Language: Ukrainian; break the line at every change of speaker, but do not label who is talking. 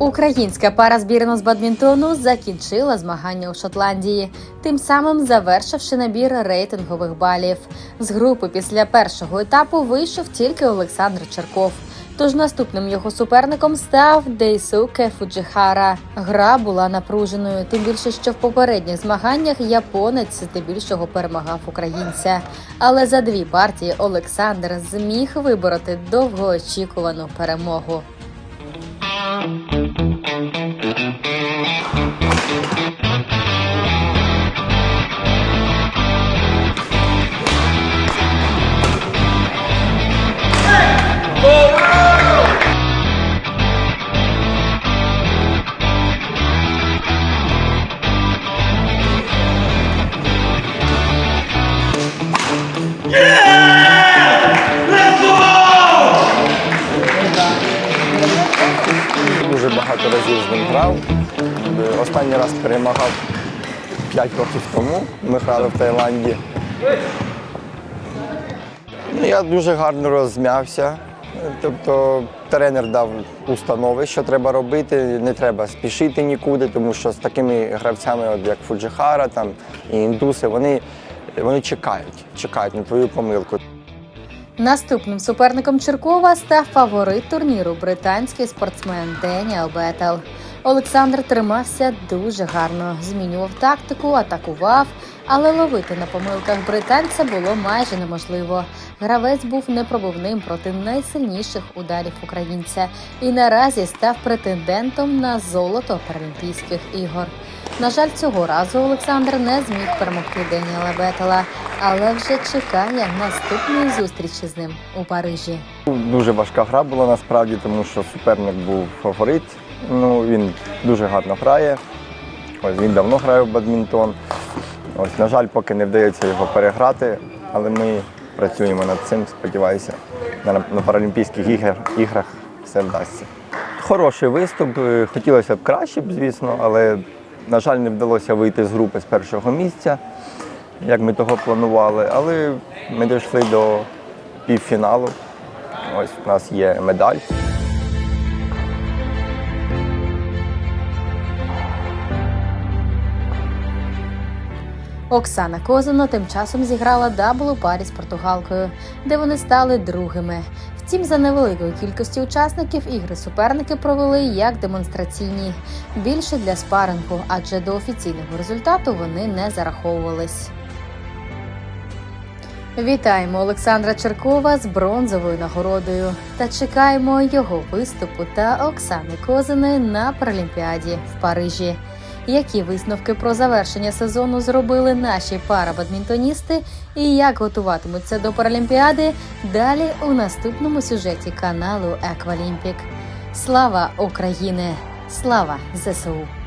Українська пара збірна з бадмінтону закінчила змагання у Шотландії, тим самим завершивши набір рейтингових балів. З групи після першого етапу вийшов тільки Олександр Черков. Тож наступним його суперником став Дейсуке Фуджихара. Гра була напруженою, тим більше, що в попередніх змаганнях японець здебільшого перемагав українця. Але за дві партії Олександр зміг вибороти довгоочікувану перемогу.
Дуже багато разів з ним грав. Останній раз перемагав 5 років тому. Ми грали в Таїланді. Ну, Я дуже гарно розм'явся. Тобто тренер дав установи, що треба робити, не треба спішити нікуди, тому що з такими гравцями, от як Фуджихара там, і індуси, вони, вони чекають, чекають на твою помилку.
Наступним суперником Черкова став фаворит турніру британський спортсмен Деніел Бетел. Олександр тримався дуже гарно, змінював тактику, атакував, але ловити на помилках британця було майже неможливо. Гравець був непробивним проти найсильніших ударів українця і наразі став претендентом на золото Паралімпійських ігор. На жаль, цього разу Олександр не зміг перемогти Деніела Бетела, але вже чекає наступної зустрічі з ним у Парижі.
Дуже важка гра була насправді, тому що суперник був фаворит. Ну, він дуже гарно грає. Ось він давно грає в бадмінтон. Ось, на жаль, поки не вдається його переграти, але ми працюємо над цим, сподіваюся, на, на Паралімпійських ігр, іграх все вдасться. Хороший виступ. е, Хотілося б краще, звісно, але, на жаль, не вдалося вийти з групи з першого місця, як ми того планували. Але ми дійшли до півфіналу. Ось у нас є медаль.
Оксана Козино тим часом зіграла дабл у парі з португалкою, де вони стали другими. Втім, за невеликою кількістю учасників ігри суперники провели як демонстраційні, більше для спарингу, адже до офіційного результату вони не зараховувались. Вітаємо Олександра Черкова з бронзовою нагородою та чекаємо його виступу та Оксани Козини на Паралімпіаді в Парижі. Які висновки про завершення сезону зробили наші парабадмінтоністи і як готуватимуться до Паралімпіади далі у наступному сюжеті каналу Еквалімпік. Слава Україні! Слава ЗСУ!